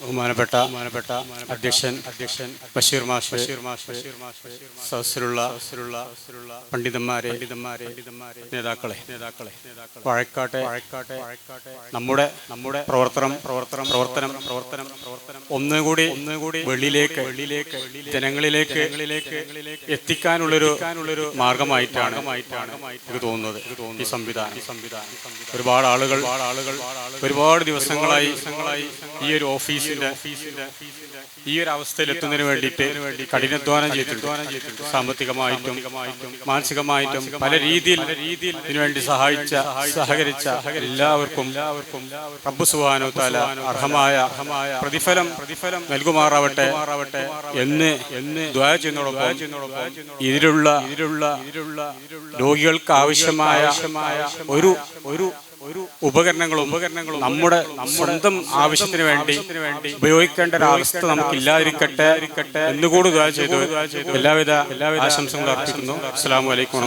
ബഹുമാനപ്പെട്ട ബഹുമാനപ്പെട്ട അധ്യക്ഷൻ അധ്യക്ഷൻ ബഷീർ മാഷ് ബഷീർ മാഷ് ബഷീർ സദസ്സിലുള്ള സദസ്സിലുള്ള പണ്ഡിതന്മാരെ പണ്ഡിതന്മാരെ നേതാക്കളെ നേതാക്കളെ വാഴക്കാട്ടെ വാഴക്കാട്ടെ നമ്മുടെ നമ്മുടെ പ്രവർത്തനം പ്രവർത്തനം പ്രവർത്തനം പ്രവർത്തനം പ്രവർത്തനം ഒന്നുകൂടി ഒന്നുകൂടി വെളിയിലേക്ക് വെളിയിലേക്ക് ജനങ്ങളിലേക്ക് ജനങ്ങളിലേക്ക് എത്തിക്കാനുള്ളൊരു എത്തിക്കാനുള്ളൊരു മാർഗമായിട്ടാണ് എനിക്ക് തോന്നുന്നത് ഈ സംവിധാനം. സംവിധാനം ഒരുപാട് ആളുകൾ ഒരുപാട് ദിവസങ്ങളായി ദിവസങ്ങളായി ഈ ഒരു ഓഫീസിന്റെ ഓഫീസിന്റെ ഈ ഒരു അവസ്ഥയിൽ എത്തുന്നതിന് വേണ്ടിയിട്ട് കഠിനാധ്വാനം ചെയ്തിട്ടുണ്ട്. സാമ്പത്തികമായിട്ടും മാനസികമായിട്ടും പല രീതിയിൽ ഇതിനുവേണ്ടി സഹായിച്ച സഹകരിച്ച എല്ലാവർക്കും റബ്ബ് സുബാനോ താല അർഹമായ അർഹമായ പ്രതിഫലം പ്രതിഫലം നൽകുമാറാവട്ടെ എന്ന് എന്ന് ദ്വാ ചെയ്യുന്നതോടൊപ്പം ഇതിലുള്ള ഇതിലുള്ള ഇതിലുള്ള രോഗികൾക്ക് ആവശ്യമായ ഒരു ഒരു ഒരു ഉപകരണങ്ങളും ഉപകരണങ്ങളും നമ്മുടെ സ്വന്തം ആവശ്യത്തിന് വേണ്ടി ഉപയോഗിക്കേണ്ട ഒരു അവസ്ഥ നമുക്ക് ഇല്ലാതിരിക്കട്ടെ എന്നുകൂടി ചെയ്തു. എല്ലാവിധ എല്ലാവിധ ആശംസകളും അർപ്പിക്കുന്നു. അസ്സാം വലൈക്കും